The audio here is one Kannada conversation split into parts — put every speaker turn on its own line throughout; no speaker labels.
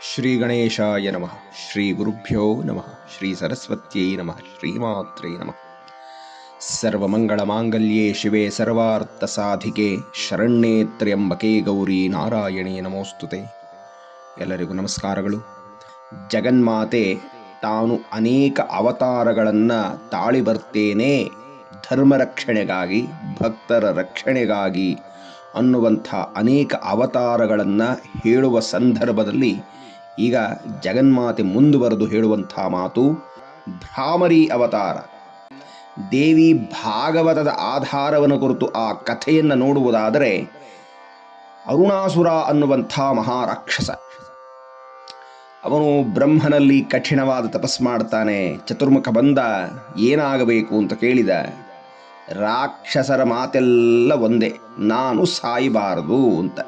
ಶ್ರೀ ಗಣೇಶಾಯ ನಮಃ ಶ್ರೀ ಗುರುಭ್ಯೋ ನಮಃ ಶ್ರೀ ಸರಸ್ವತ್ಯೈ ನಮಃ ಶ್ರೀಮಾತ್ರೇ ನಮಃ ಸರ್ವಮಂಗಳ ಮಾಂಗಲ್ಯೇ ಶಿವೆ ಸರ್ವಾರ್ಥ ಸಾಧಿಕೆ ಶರಣ್ಯೇ ತ್ರ್ಯಂಬಕೆ ಗೌರಿ ನಾರಾಯಣೇ ನಮೋಸ್ತುತೆ ಎಲ್ಲರಿಗೂ ನಮಸ್ಕಾರಗಳು. ಜಗನ್ಮಾತೆ, ತಾನು ಅನೇಕ ಅವತಾರಗಳನ್ನು ತಾಳಿ ಬರ್ತೇನೆ ಧರ್ಮ ರಕ್ಷಣೆಗಾಗಿ ಭಕ್ತರ ರಕ್ಷಣೆಗಾಗಿ ಅನ್ನುವಂಥ ಅನೇಕ ಅವತಾರಗಳನ್ನು ಹೇಳುವ ಸಂದರ್ಭದಲ್ಲಿ ಈಗ ಜಗನ್ಮಾತೆ ಮುಂದುವರೆದು ಹೇಳುವಂಥ ಮಾತು ಭ್ರಾಮರಿ ಅವತಾರ. ದೇವಿ ಭಾಗವತದ ಆಧಾರವನ್ನು ಕುರಿತು ಆ ಕಥೆಯನ್ನು ನೋಡುವುದಾದರೆ ಅರುಣಾಸುರ ಅನ್ನುವಂಥ ಮಹಾರಾಕ್ಷಸ. ಅವನು ಬ್ರಹ್ಮನಲ್ಲಿ ಕಠಿಣವಾದ ತಪಸ್ ಮಾಡ್ತಾನೆ, ಚತುರ್ಮುಖ ಬಂದ, ಏನಾಗಬೇಕು ಅಂತ ಕೇಳಿದ, ರಾಕ್ಷಸರ ಮಾತೆಲ್ಲ ಒಂದೇ, ನಾನು ಸಾಯಬಾರದು ಅಂತ.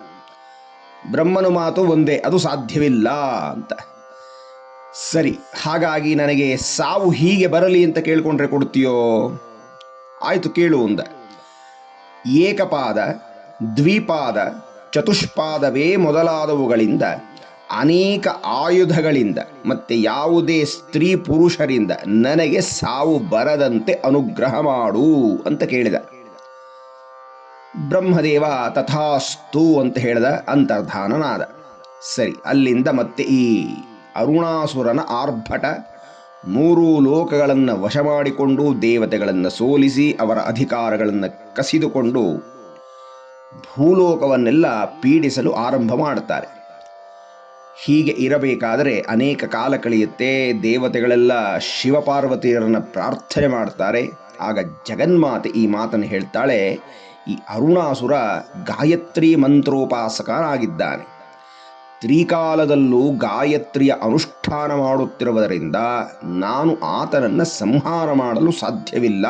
ಬ್ರಹ್ಮನ ಮಾತು ಒಂದೇ, ಅದು ಸಾಧ್ಯವಿಲ್ಲ ಅಂತ. ಸರಿ, ಹಾಗಾಗಿ ನನಗೆ ಸಾವು ಹೀಗೆ ಬರಲಿ ಅಂತ ಕೇಳ್ಕೊಂಡ್ರೆ ಕೊಡ್ತೀಯೋ? ಆಯಿತು, ಕೇಳು ಅಂದ. ಏಕಪಾದ, ದ್ವಿಪಾದ, ಚತುಷ್ಪಾದವೇ ಮೊದಲಾದವುಗಳಿಂದ, ಅನೇಕ ಆಯುಧಗಳಿಂದ, ಮತ್ತೆ ಯಾವುದೇ ಸ್ತ್ರೀ ಪುರುಷರಿಂದ ನನಗೆ ಸಾವು ಬರದಂತೆ ಅನುಗ್ರಹ ಮಾಡು ಅಂತ ಕೇಳಿದ. ಬ್ರಹ್ಮದೇವ ತಥಾಸ್ತು ಅಂತ ಹೇಳಿದ ಅಂತರ್ಧಾನನಾದ. ಸರಿ, ಅಲ್ಲಿಂದ ಮತ್ತೆ ಈ ಅರುಣಾಸುರನ ಆರ್ಭಟ ಮೂರು ಲೋಕಗಳನ್ನು ವಶ ಮಾಡಿಕೊಂಡು ದೇವತೆಗಳನ್ನು ಸೋಲಿಸಿ ಅವರ ಅಧಿಕಾರಗಳನ್ನು ಕಸಿದುಕೊಂಡು ಭೂಲೋಕವನ್ನೆಲ್ಲ ಪೀಡಿಸಲು ಆರಂಭ ಮಾಡುತ್ತಾರೆ. ಹೀಗೆ ಇರಬೇಕಾದರೆ ಅನೇಕ ಕಾಲ ಕಳೆಯುತ್ತೆ, ದೇವತೆಗಳೆಲ್ಲ ಶಿವಪಾರ್ವತಿಯರನ್ನು ಪ್ರಾರ್ಥನೆ ಮಾಡ್ತಾರೆ. ಆಗ ಜಗನ್ಮಾತೆ ಈ ಮಾತನ್ನು ಹೇಳ್ತಾಳೆ ಈ ಅರುಣಾಸುರ ಗಾಯತ್ರಿ ಮಂತ್ರೋಪಾಸಕನಾಗಿದ್ದಾನೆ. ತ್ರಿಕಾಲದಲ್ಲೂ ಗಾಯತ್ರಿಯ ಅನುಷ್ಠಾನ ಮಾಡುತ್ತಿರುವುದರಿಂದ ನಾನು ಆತನನ್ನು ಸಂಹಾರ ಮಾಡಲು ಸಾಧ್ಯವಿಲ್ಲ.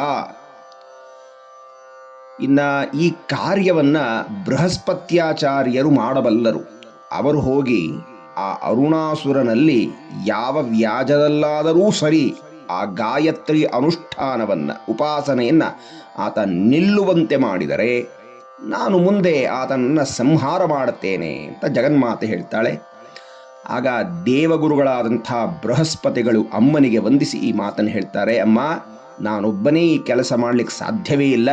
ಇನ್ನ ಈ ಕಾರ್ಯವನ್ನ ಬೃಹಸ್ಪತ್ಯಾಚಾರ್ಯರು ಮಾಡಬಲ್ಲರು. ಅವರು ಹೋಗಿ ಆ ಅರುಣಾಸುರನಲ್ಲಿ ಯಾವ ವ್ಯಾಜದಲ್ಲಾದರೂ ಸರಿ ಆ ಗಾಯತ್ರಿ ಅನುಷ್ಠಾನವನ್ನು, ಉಪಾಸನೆಯನ್ನ ಆತ ನಿಲ್ಲುವಂತೆ ಮಾಡಿದರೆ ನಾನು ಮುಂದೆ ಆತನನ್ನು ಸಂಹಾರ ಮಾಡುತ್ತೇನೆ ಅಂತ ಜಗನ್ಮಾತೆ ಹೇಳ್ತಾಳೆ. ಆಗ ದೇವಗುರುಗಳಾದಂಥ ಬೃಹಸ್ಪತಿಗಳು ಅಮ್ಮನಿಗೆ ವಂದಿಸಿ ಈ ಮಾತನ್ನು ಹೇಳ್ತಾರೆ, ಅಮ್ಮ, ನಾನೊಬ್ಬನೇ ಈ ಕೆಲಸ ಮಾಡಲಿಕ್ಕೆ ಸಾಧ್ಯವೇ ಇಲ್ಲ.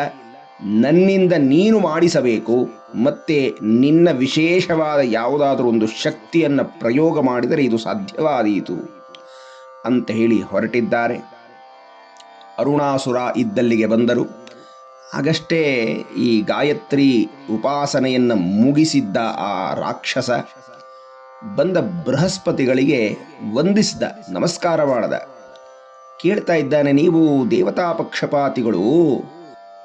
ನನ್ನಿಂದ ನೀನು ಮಾಡಿಸಬೇಕು, ಮತ್ತೆ ನಿನ್ನ ವಿಶೇಷವಾದ ಯಾವುದಾದ್ರೂ ಒಂದು ಶಕ್ತಿಯನ್ನು ಪ್ರಯೋಗ ಮಾಡಿದರೆ ಇದು ಸಾಧ್ಯವಾದೀತು ಅಂತ ಹೇಳಿ ಹೊರಟಿದ್ದಾರೆ. ಅರುಣಾಸುರ ಇದ್ದಲ್ಲಿಗೆ ಬಂದರು. ಆಗಷ್ಟೇ ಈ ಗಾಯತ್ರಿ ಉಪಾಸನೆಯನ್ನು ಮುಗಿಸಿದ್ದ ಆ ರಾಕ್ಷಸ ಬಂದ ಬೃಹಸ್ಪತಿಗಳಿಗೆ ವಂದಿಸಿದ, ನಮಸ್ಕಾರ ಮಾಡದ. ಕೇಳ್ತಾ ಇದ್ದಾನೆ, ನೀವು ದೇವತಾ ಪಕ್ಷಪಾತಿಗಳು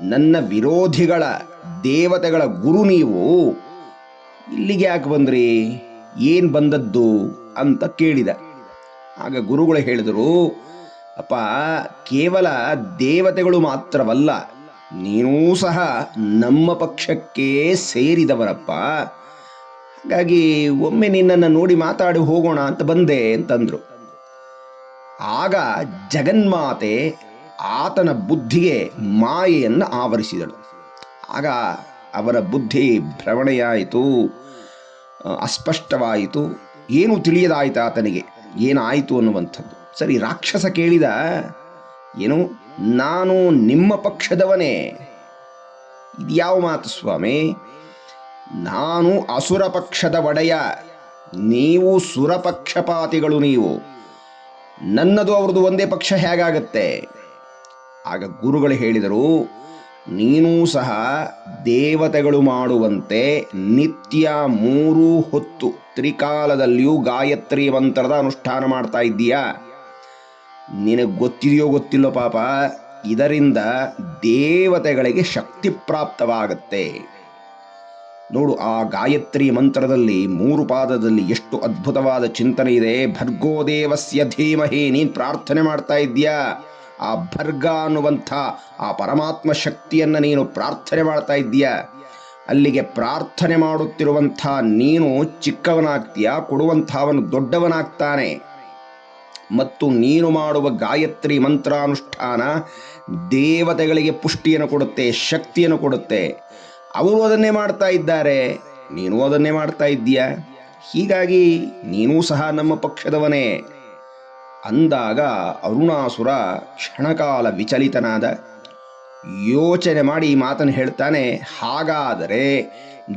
ನನ್ನ ವಿರೋಧಿಗಳ ದೇವತೆಗಳ ಗುರು ನೀವು. ಇಲ್ಲಿಗೆ ಯಾಕೆ ಬಂದ್ರಿ? ಏನು ಬಂದದ್ದು? ಅಂತ ಕೇಳಿದ. ಆಗ ಗುರುಗಳು ಹೇಳಿದರು, ಅಪ್ಪ, ಕೇವಲ ದೇವತೆಗಳು ಮಾತ್ರವಲ್ಲ ನೀನೂ ಸಹ ನಮ್ಮ ಪಕ್ಷಕ್ಕೆ ಸೇರಿದವರಪ್ಪ. ಹಾಗಾಗಿ ಒಮ್ಮೆ ನಿನ್ನನ್ನು ನೋಡಿ ಮಾತಾಡಿ ಹೋಗೋಣ ಅಂತ ಬಂದೆ ಅಂತಂದ್ರು. ಆಗ ಜಗನ್ಮಾತೆ ಆತನ ಬುದ್ಧಿಗೆ ಮಾಯೆಯನ್ನು ಆವರಿಸಿದಳು. ಆಗ ಅವರ ಬುದ್ಧಿ ಭ್ರಮಣೆಯಾಯಿತು, ಅಸ್ಪಷ್ಟವಾಯಿತು. ಏನು ತಿಳಿಯದಾಯಿತು ಆತನಿಗೆ. ಏನಾಯಿತು ಅನ್ನುವಂಥದ್ದು. ಸರಿ, ರಾಕ್ಷಸ ಕೇಳಿದ, ಏನು ನಾನು ನಿಮ್ಮ ಪಕ್ಷದವನೇ. ಇದು ಯಾವ ಮಾತು ಸ್ವಾಮಿ? ನಾನು ಅಸುರ ಪಕ್ಷದ ಒಡೆಯ. ನೀವು ಸುರಪಕ್ಷಪಾತಿಗಳು ನೀವು. ನನ್ನದು ಅವ್ರದ್ದು ಒಂದೇ ಪಕ್ಷ ಹೇಗಾಗತ್ತೆ? ಆಗ ಗುರುಗಳು ಹೇಳಿದರು, ನೀನೂ ಸಹ ದೇವತೆಗಳು ಮಾಡುವಂತೆ ನಿತ್ಯ ಮೂರು ಹೊತ್ತು ತ್ರಿಕಾಲದಲ್ಲಿಯೂ ಗಾಯತ್ರಿ ಮಂತ್ರದ ಅನುಷ್ಠಾನ ಮಾಡ್ತಾ ಇದ್ದೀಯಾ? ನಿನಗೆ ಗೊತ್ತಿದೆಯೋ ಗೊತ್ತಿಲ್ಲೋ ಪಾಪ, ಇದರಿಂದ ದೇವತೆಗಳಿಗೆ ಶಕ್ತಿ ಪ್ರಾಪ್ತವಾಗತ್ತೆ. ನೋಡು, ಆ ಗಾಯತ್ರಿ ಮಂತ್ರದಲ್ಲಿ, ಮೂರು ಪಾದದಲ್ಲಿ ಎಷ್ಟು ಅದ್ಭುತವಾದ ಚಿಂತನೆ ಇದೆ. ಭರ್ಗೋದೇವಸ್ಯ ಧೀಮಹಿ, ನೀನ್ ಪ್ರಾರ್ಥನೆ ಮಾಡ್ತಾ ಇದ್ದೀಯಾ? ಆ ಭರ್ಗ ಅನ್ನುವಂಥ ಆ ಪರಮಾತ್ಮ ಶಕ್ತಿಯನ್ನು ನೀನು ಪ್ರಾರ್ಥನೆ ಮಾಡ್ತಾ ಇದ್ದೀಯಾ? ಅಲ್ಲಿಗೆ ಪ್ರಾರ್ಥನೆ ಮಾಡುತ್ತಿರುವಂಥ ನೀನು ಚಿಕ್ಕವನಾಗ್ತೀಯ? ಕೊಡುವಂಥವನು ದೊಡ್ಡವನಾಗ್ತಾನೆ. ಮತ್ತು ನೀನು ಮಾಡುವ ಗಾಯತ್ರಿ ಮಂತ್ರಾನುಷ್ಠಾನ ದೇವತೆಗಳಿಗೆ ಪುಷ್ಟಿಯನ್ನು ಕೊಡುತ್ತೆ, ಶಕ್ತಿಯನ್ನು ಕೊಡುತ್ತೆ. ಅವರು ಅದನ್ನೇ ಮಾಡ್ತಾ ಇದ್ದಾರೆ. ನೀನು ಅದನ್ನೇ ಮಾಡ್ತಾ ಇದ್ದೀಯ. ಹೀಗಾಗಿ ನೀನೂ ಸಹ ನಮ್ಮ ಪಕ್ಷದವನೇ. ಅಂದಾಗ ಅರುಣಾಸುರ ಕ್ಷಣಕಾಲ ವಿಚಲಿತನಾದ ಯೋಚನೆ ಮಾಡಿ ಈ ಮಾತನ್ನು ಹೇಳ್ತಾನೆ, ಹಾಗಾದರೆ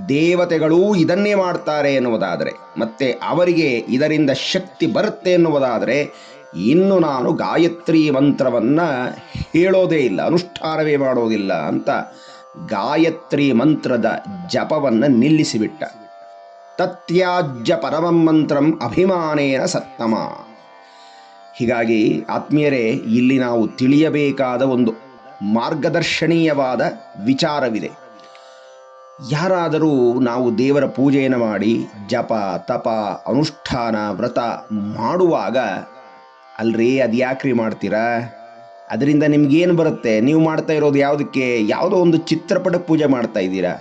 ದೇವತೆಗಳೂ ಇದನ್ನೇ ಮಾಡ್ತಾರೆ ಎನ್ನುವುದಾದರೆ, ಮತ್ತೆ ಅವರಿಗೆ ಇದರಿಂದ ಶಕ್ತಿ ಬರುತ್ತೆ ಎನ್ನುವುದಾದರೆ, ಇನ್ನು ನಾನು ಗಾಯತ್ರಿ ಮಂತ್ರವನ್ನು ಹೇಳೋದೇ ಇಲ್ಲ, ಅನುಷ್ಠಾನವೇ ಮಾಡೋದಿಲ್ಲ ಅಂತ ಗಾಯತ್ರಿ ಮಂತ್ರದ ಜಪವನ್ನು ನಿಲ್ಲಿಸಿಬಿಟ್ಟ. ತತ್ಯಾಜ್ಯ ಪರಮಂ ಮಂತ್ರಂ ಅಭಿಮಾನೇನ ಸತ್ತಮ. ಹೀಗಾಗಿ ಆತ್ಮೀಯರೇ, ಇಲ್ಲಿ ನಾವು ತಿಳಿಯಬೇಕಾದ ಒಂದು ಮಾರ್ಗದರ್ಶನೀಯವಾದ ವಿಚಾರವಿದೆ. ಯಾರಾದರೂ ನಾವು ದೇವರ ಪೂಜೆಯನ್ನು ಮಾಡಿ ಜಪ, ತಪ, ಅನುಷ್ಠಾನ, ವ್ರತ ಮಾಡುವಾಗ, ಅಲ್ರಿ ಅದು ಯಾಕ್ರಿ ಮಾಡ್ತೀರಾ? ಅದರಿಂದ ನಿಮ್ಗೇನು ಬರುತ್ತೆ? ನೀವು ಮಾಡ್ತಾ ಇರೋದು ಯಾವುದಕ್ಕೆ? ಯಾವುದೋ ಒಂದು ಚಿತ್ರಪಟ ಪೂಜೆ ಮಾಡ್ತಾ ಇದ್ದೀರಾ?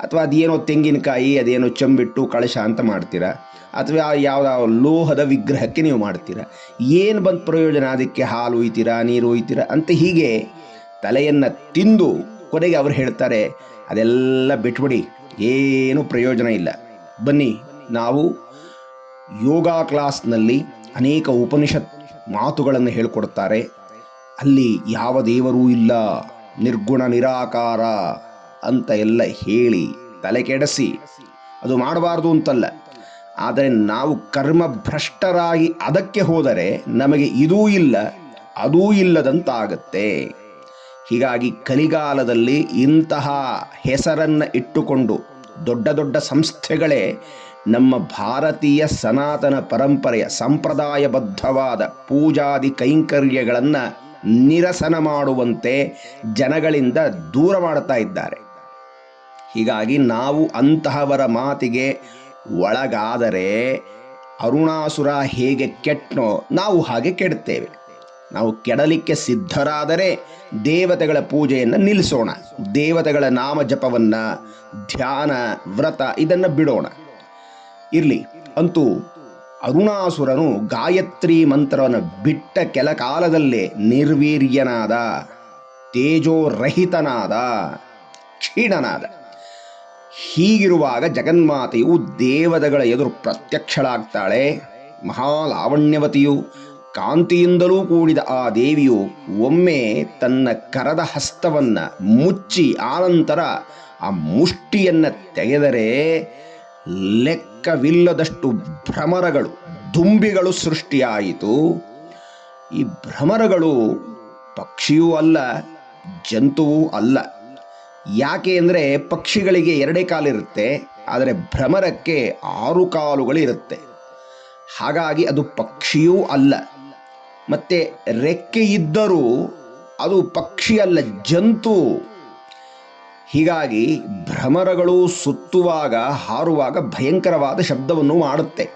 ಅಥವಾ ಅದೇನೋ ತೆಂಗಿನಕಾಯಿ, ಅದೇನೋ ಚಂಬಿಟ್ಟು ಕಳಶ ಅಂತ ಮಾಡ್ತೀರಾ? ಅಥವಾ ಯಾವ ಲೋಹದ ವಿಗ್ರಹಕ್ಕೆ ನೀವು ಮಾಡ್ತೀರಾ? ಏನು ಬಂದು ಪ್ರಯೋಜನ? ಅದಕ್ಕೆ ಹಾಲು ಒಯ್ತೀರಾ, ನೀರು ಒಯ್ತೀರಾ? ಅಂತ ಹೀಗೆ ತಲೆಯನ್ನು ತಿಂದು ಕೊನೆಗೆ ಅವರು ಹೇಳ್ತಾರೆ, ಅದೆಲ್ಲ ಬಿಟ್ಬಿಡಿ, ಏನು ಪ್ರಯೋಜನ ಇಲ್ಲ. ಬನ್ನಿ, ನಾವು ಯೋಗ ಕ್ಲಾಸ್ನಲ್ಲಿ ಅನೇಕ ಉಪನಿಷತ್ ಮಾತುಗಳನ್ನು ಹೇಳಿಕೊಡ್ತಾರೆ. ಅಲ್ಲಿ ಯಾವ ದೇವರೂ ಇಲ್ಲ, ನಿರ್ಗುಣ ನಿರಾಕಾರ ಅಂತ ಎಲ್ಲ ಹೇಳಿ ತಲೆ ಕೆಡಿಸಿ, ಅದು ಮಾಡಬಾರ್ದು ಅಂತಲ್ಲ. ಆದರೆ ನಾವು ಕರ್ಮ ಭ್ರಷ್ಟರಾಗಿ ಅದಕ್ಕೆ ಹೋದರೆ ನಮಗೆ ಇದೂ ಇಲ್ಲ, ಅದೂ ಇಲ್ಲದಂತಾಗತ್ತೆ. ಹೀಗಾಗಿ ಕಲಿಗಾಲದಲ್ಲಿ ಇಂತಹ ಹೆಸರನ್ನು ಇಟ್ಟುಕೊಂಡು ದೊಡ್ಡ ದೊಡ್ಡ ಸಂಸ್ಥೆಗಳೇ ನಮ್ಮ ಭಾರತೀಯ ಸನಾತನ ಪರಂಪರೆಯ ಸಂಪ್ರದಾಯಬದ್ಧವಾದ ಪೂಜಾದಿ ಕೈಂಕರ್ಯಗಳನ್ನು ನಿರಸನ ಮಾಡುವಂತೆ ಜನಗಳಿಂದ ದೂರ ಮಾಡ್ತಾ ಇದ್ದಾರೆ. ಹೀಗಾಗಿ ನಾವು ಅಂತಹವರ ಮಾತಿಗೆ ಒಳಗಾದರೆ ಅರುಣಾಸುರ ಹೇಗೆ ಕೆಟ್ಟನೋ ನಾವು ಹಾಗೆ ಕೆಡುತ್ತೇವೆ. ನಾವು ಕೆಡಲಿಕ್ಕೆ ಸಿದ್ಧರಾದರೆ ದೇವತೆಗಳ ಪೂಜೆಯನ್ನು ನಿಲ್ಲಿಸೋಣ. ದೇವತೆಗಳ ನಾಮ ಜಪವನ್ನು ಧ್ಯಾನ, ವ್ರತ ಇದನ್ನು ಬಿಡೋಣ. ಇರಲಿ. ಅಂತೂ ಅರುಣಾಸುರನು ಗಾಯತ್ರಿ ಮಂತ್ರವನ್ನು ಬಿಟ್ಟ ಕೆಲ ಕಾಲದಲ್ಲೇ ನಿರ್ವೀರ್ಯನಾದ, ತೇಜೋರಹಿತನಾದ, ಕ್ಷೀಣನಾದ. ಹೀಗಿರುವಾಗ ಜಗನ್ಮಾತೆಯು ದೇವತೆಗಳ ಎದುರು ಪ್ರತ್ಯಕ್ಷಳಾಗ್ತಾಳೆ. ಮಹಾಲಾವಣ್ಯವತಿಯು ಕಾಂತಿಯಿಂದಲೂ ಕೂಡಿದ ಆ ದೇವಿಯು ಒಮ್ಮೆ ತನ್ನ ಕರದ ಹಸ್ತವನ್ನ ಮುಚ್ಚಿ ಆನಂತರ ಆ ಮುಷ್ಟಿಯನ್ನ ತೆಗೆದರೆ ಲೆಕ್ಕವಿಲ್ಲದಷ್ಟು ಭ್ರಮರಗಳು, ದುಂಬಿಗಳು ಸೃಷ್ಟಿಯಾಯಿತು. ಈ ಭ್ರಮರಗಳು ಪಕ್ಷಿಯೂ ಅಲ್ಲ, ಜಂತುವೂ ಅಲ್ಲ. ಯಾಕೆ ಅಂದರೆ ಪಕ್ಷಿಗಳಿಗೆ ಎರಡೇ ಕಾಲಿರುತ್ತೆ ಆದರೆ ಭ್ರಮರಕ್ಕೆ ಆರು ಕಾಲುಗಳಿರುತ್ತೆ. ಹಾಗಾಗಿ ಅದು ಪಕ್ಷಿಯೂ ಅಲ್ಲ. ಮತ್ತೆ ರೆಕ್ಕೆ ಇದ್ದರೂ ಅದು ಪಕ್ಷಿ ಅಲ್ಲ ಜಂತು. ಹೀಗಾಗಿ ಭ್ರಮರಗಳು ಸುತ್ತುವಾಗ, ಹಾರುವಾಗ ಭಯಂಕರವಾದ ಶಬ್ದವನ್ನು ಮಾಡುತ್ತೆ.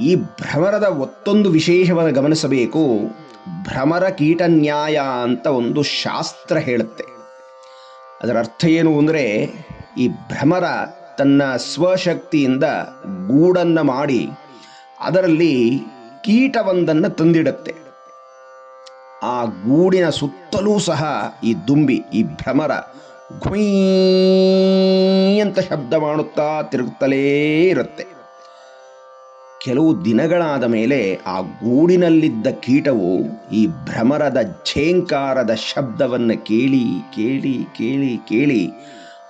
ಈ ಭ್ರಮರದ ಒತ್ತೊಂದು ವಿಶೇಷವನ್ನು ಗಮನಿಸಬೇಕು. ಭ್ರಮರ ಕೀಟ ನ್ಯಾಯ ಅಂತ ಒಂದು ಶಾಸ್ತ್ರ ಹೇಳುತ್ತೆ. ಅದರ ಅರ್ಥ ಏನು ಅಂದರೆ, ಈ ಭ್ರಮರ ತನ್ನ ಸ್ವಶಕ್ತಿಯಿಂದ ಗೂಡನ್ನು ಮಾಡಿ, ಅದರಲ್ಲಿ ಕೀಟವೊಂದನ್ನು ತಂದಿಡುತ್ತೆ. ಆ ಗೂಡಿನ ಸುತ್ತಲೂ ಸಹ ಈ ದುಂಬಿ, ಈ ಭ್ರಮರ ಅಂತ ಶಬ್ದ ಮಾಡುತ್ತಾ ತಿರುಗುತ್ತಲೇ ಇರುತ್ತೆ. ಕೆಲವು ದಿನಗಳಾದ ಮೇಲೆ ಆ ಗೂಡಿನಲ್ಲಿದ್ದ ಕೀಟವು ಈ ಭ್ರಮರದ ಝೇಂಕಾರದ ಶಬ್ದವನ್ನು ಕೇಳಿ ಕೇಳಿ ಕೇಳಿ ಕೇಳಿ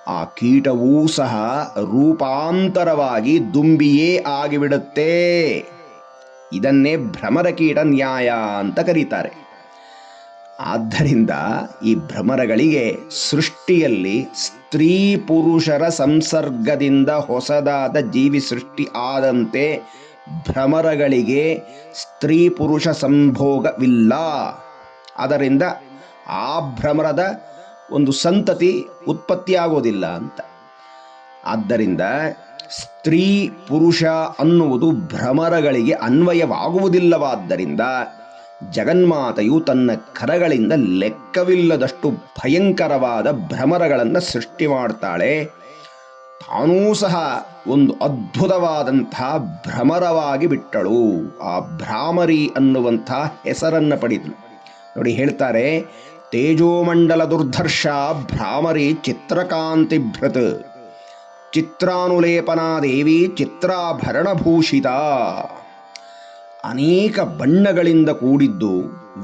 ಆ ಕೀಟವೂ ಸಹ ರೂಪಾಂತರವಾಗಿ ದುಂಬಿಯೇ ಆಗಿಬಿಡುತ್ತೆ. ಇದನ್ನೇ ಭ್ರಮರ ಕೀಟ ನ್ಯಾಯ ಅಂತ ಕರೀತಾರೆ. ಆದ್ದರಿಂದ ಈ ಭ್ರಮರಗಳಿಗೆ ಸೃಷ್ಟಿಯಲ್ಲಿ ಸ್ತ್ರೀ ಪುರುಷರ ಸಂಸರ್ಗದಿಂದ ಹೊಸದಾದ ಜೀವಿ ಸೃಷ್ಟಿ ಆದಂತೆ ಭ್ರಮರಗಳಿಗೆ ಸ್ತ್ರೀ ಪುರುಷ ಸಂಭೋಗವಿಲ್ಲ. ಅದರಿಂದ ಆ ಭ್ರಮರದ ಒಂದು ಸಂತತಿ ಉತ್ಪತ್ತಿಯಾಗೋದಿಲ್ಲ ಅಂತ. ಆದ್ದರಿಂದ ಸ್ತ್ರೀ ಪುರುಷ ಅನ್ನುವುದು ಭ್ರಮರಗಳಿಗೆ ಅನ್ವಯವಾಗುವುದಿಲ್ಲವಾದ್ದರಿಂದ ಜಗನ್ಮಾತೆಯು ತನ್ನ ಕರಗಳಿಂದ ಲೆಕ್ಕವಿಲ್ಲದಷ್ಟು ಭಯಂಕರವಾದ ಭ್ರಮರಗಳನ್ನು ಸೃಷ್ಟಿ ಮಾಡ್ತಾಳೆ. ತಾನೂ ಸಹ ಒಂದು ಅದ್ಭುತವಾದಂಥ ಭ್ರಮರವಾಗಿ ಬಿಟ್ಟಳು. ಆ ಭ್ರಾಮರಿ ಅನ್ನುವಂಥ ಹೆಸರನ್ನು ಪಡೆದಳು. ನೋಡಿ ಹೇಳ್ತಾರೆ, ತೇಜೋಮಂಡಲ ದುರ್ಧರ್ಷ ಭ್ರಾಮರಿ ಚಿತ್ರಕಾಂತಿಭೃತ್. ಚಿತ್ರಾನುಲೇಪನಾ ದೇವಿ ಚಿತ್ರಾಭರಣಭೂಷಿತ. ಅನೇಕ ಬಣ್ಣಗಳಿಂದ ಕೂಡಿದ್ದು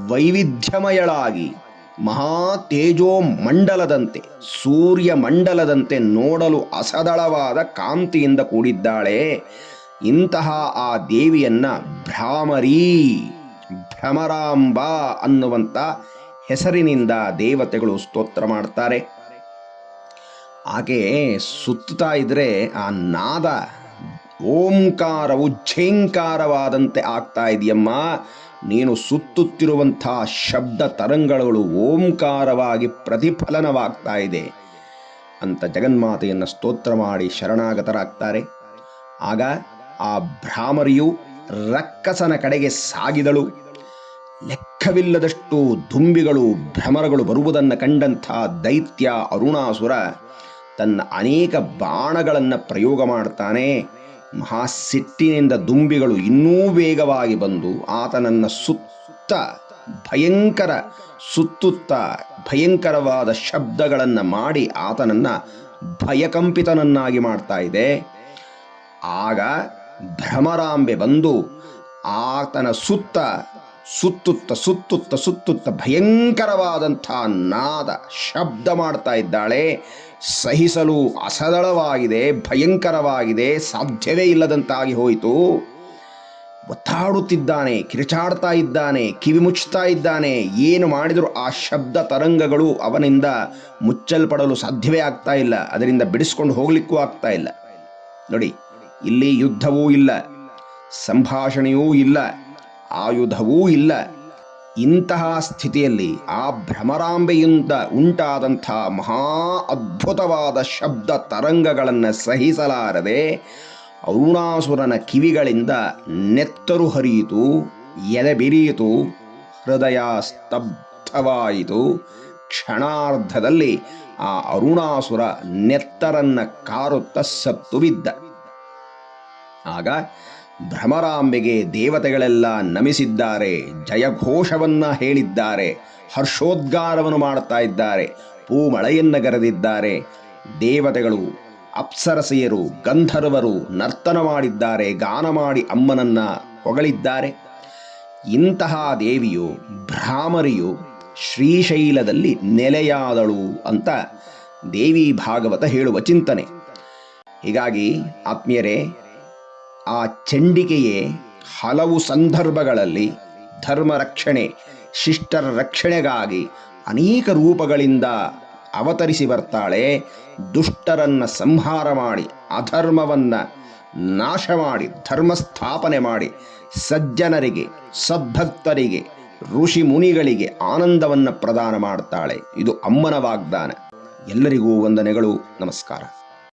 ವೈವಿಧ್ಯಮಯಳಾಗಿ ಮಹಾ ತೇಜೋ ಮಂಡಲದಂತೆ ಸೂರ್ಯ ಮಂಡಲದಂತೆ ನೋಡಲು ಅಸದಳವಾದ ಕಾಂತಿಯಿಂದ ಕೂಡಿದ್ದಾಳೆ. ಇಂತಹ ಆ ದೇವಿಯನ್ನ ಭ್ರಾಮರಿ, ಭ್ರಮರಾಂಬ ಅನ್ನುವಂಥ ಹೆಸರಿನಿಂದ ದೇವತೆಗಳು ಸ್ತೋತ್ರ ಮಾಡ್ತಾರೆ. ಆಕೆ ಸುತ್ತುತ್ತಾ ಇದ್ರೆ ಆ ನಾದ ಓಂಕಾರವು ಝೇಂಕಾರವಾದಂತೆ ಆಗ್ತಾ ಇದೆಯಮ್ಮ. ನೀನು ಸುತ್ತುತ್ತಿರುವಂಥ ಶಬ್ದ ತರಂಗಗಳು ಓಂಕಾರವಾಗಿ ಪ್ರತಿಫಲನವಾಗ್ತಾ ಇದೆ. ಅಂತ ಜಗನ್ಮಾತೆಯನ್ನು ಸ್ತೋತ್ರ ಮಾಡಿ ಶರಣಾಗತರಾಗ್ತಾರೆ. ಆಗ ಆ ಭ್ರಾಮರಿಯು ರಕ್ಕಸನ ಕಡೆಗೆ ಸಾಗಿದಳು. ಲೆಕ್ಕವಿಲ್ಲದಷ್ಟು ದುಂಬಿಗಳು ಭ್ರಮರಗಳು ಬರುವುದನ್ನು ಕಂಡಂಥ ದೈತ್ಯ ಅರುಣಾಸುರ ತನ್ನ ಅನೇಕ ಬಾಣಗಳನ್ನು ಪ್ರಯೋಗ ಮಾಡ್ತಾನೆ. ಮಹಾಸಿಟ್ಟಿನಿಂದ ದುಂಬಿಗಳು ಇನ್ನೂ ವೇಗವಾಗಿ ಬಂದು ಆತನನ್ನು ಸುತ್ತ ಭಯಂಕರ, ಸುತ್ತುತ್ತ ಭಯಂಕರವಾದ ಶಬ್ದಗಳನ್ನು ಮಾಡಿ ಆತನನ್ನು ಭಯಕಂಪಿತನನ್ನಾಗಿ ಮಾಡ್ತಾ ಇದೆ. ಆಗ ಭ್ರಮರಾಂಬೆ ಬಂದು ಆತನ ಸುತ್ತ ಸುತ್ತುತ್ತ ಸುತ್ತುತ್ತ ಸುತ್ತುತ್ತ ಭಯಂಕರವಾದಂಥ ನಾದ ಶಬ್ದ ಮಾಡ್ತಾ ಇದ್ದಾಳೆ. ಸಹಿಸಲು ಅಸದಳವಾಗಿದೆ, ಭಯಂಕರವಾಗಿದೆ, ಸಾಧ್ಯವೇ ಇಲ್ಲದಂತಾಗಿ ಹೋಯಿತು. ಒತ್ತಾಡುತ್ತಿದ್ದಾನೆ, ಕಿರಿಚಾಡ್ತಾ ಇದ್ದಾನೆ, ಕಿವಿ ಮುಚ್ಚುತ್ತಾ ಇದ್ದಾನೆ. ಏನು ಮಾಡಿದರೂ ಆ ಶಬ್ದ ತರಂಗಗಳು ಅವನಿಂದ ಮುಚ್ಚಲ್ಪಡಲು ಸಾಧ್ಯವೇ ಆಗ್ತಾ ಇಲ್ಲ. ಅದರಿಂದ ಬಿಡಿಸ್ಕೊಂಡು ಹೋಗ್ಲಿಕ್ಕೂ ಆಗ್ತಾ ಇಲ್ಲ. ನೋಡಿ, ಇಲ್ಲಿ ಯುದ್ಧವೂ ಇಲ್ಲ, ಸಂಭಾಷಣೆಯೂ ಇಲ್ಲ. ಆಯುಧವೂ ಇಲ್ಲ. ಇಂತಹ ಸ್ಥಿತಿಯಲ್ಲಿ ಆ ಭ್ರಮರಾಂಬೆಯಿಂದ ಉಂಟಾದಂಥ ಮಹಾ ಅದ್ಭುತವಾದ ಶಬ್ದ ತರಂಗಗಳನ್ನು ಸಹಿಸಲಾರದೆ ಅರುಣಾಸುರನ ಕಿವಿಗಳಿಂದ ನೆತ್ತರು ಹರಿಯಿತು ಎದೆ ಬಿರಿಯಿತು, ಹೃದಯ ಸ್ತಬ್ಧವಾಯಿತು. ಕ್ಷಣಾರ್ಧದಲ್ಲಿ ಆ ಅರುಣಾಸುರ ನೆತ್ತರನ್ನ ಕಾರುತ್ತ ಸತ್ತು ಬಿದ್ದ. ಆಗ ಭ್ರಮರಾಂಬೆಗೆ ದೇವತೆಗಳೆಲ್ಲ ನಮಿಸಿದ್ದಾರೆ, ಜಯಘೋಷವನ್ನ ಹೇಳಿದ್ದಾರೆ, ಹರ್ಷೋದ್ಗಾರವನ್ನು ಮಾಡುತ್ತಾ ಇದ್ದಾರೆ, ಪೂಮಳೆಯನ್ನ ಕರೆದಿದ್ದಾರೆ ದೇವತೆಗಳು, ಅಪ್ಸರಸೆಯರು, ಗಂಧರ್ವರು ನರ್ತನ ಮಾಡಿದ್ದಾರೆ, ಗಾನ ಮಾಡಿ ಅಮ್ಮನನ್ನ ಹೊಗಳಿದ್ದಾರೆ. ಇಂತಹ ದೇವಿಯು ಭ್ರಾಮರಿಯು ಶ್ರೀಶೈಲದಲ್ಲಿ ನೆಲೆಯಾದಳು ಅಂತ ದೇವಿ ಭಾಗವತ ಹೇಳುವ ಚಿಂತನೆ. ಹೀಗಾಗಿ ಆತ್ಮೀಯರೇ ಆ ಚಂಡಿಕೆಯೇ ಹಲವು ಸಂದರ್ಭಗಳಲ್ಲಿ ಧರ್ಮ ರಕ್ಷಣೆ ಶಿಷ್ಟರ ರಕ್ಷಣೆಗಾಗಿ ಅನೇಕ ರೂಪಗಳಿಂದ ಅವತರಿಸಿ ಬರ್ತಾಳೆ. ದುಷ್ಟರನ್ನು ಸಂಹಾರ ಮಾಡಿ, ಅಧರ್ಮವನ್ನು ನಾಶ ಮಾಡಿ ಧರ್ಮ ಸ್ಥಾಪನೆ ಮಾಡಿ ಸಜ್ಜನರಿಗೆ, ಸದ್ಭಕ್ತರಿಗೆ, ಋಷಿ ಮುನಿಗಳಿಗೆ ಆನಂದವನ್ನು ಪ್ರದಾನ ಮಾಡ್ತಾಳೆ. ಇದು ಅಮ್ಮನ ವಾಗ್ದಾನ. ಎಲ್ಲರಿಗೂ ವಂದನೆಗಳು. ನಮಸ್ಕಾರ.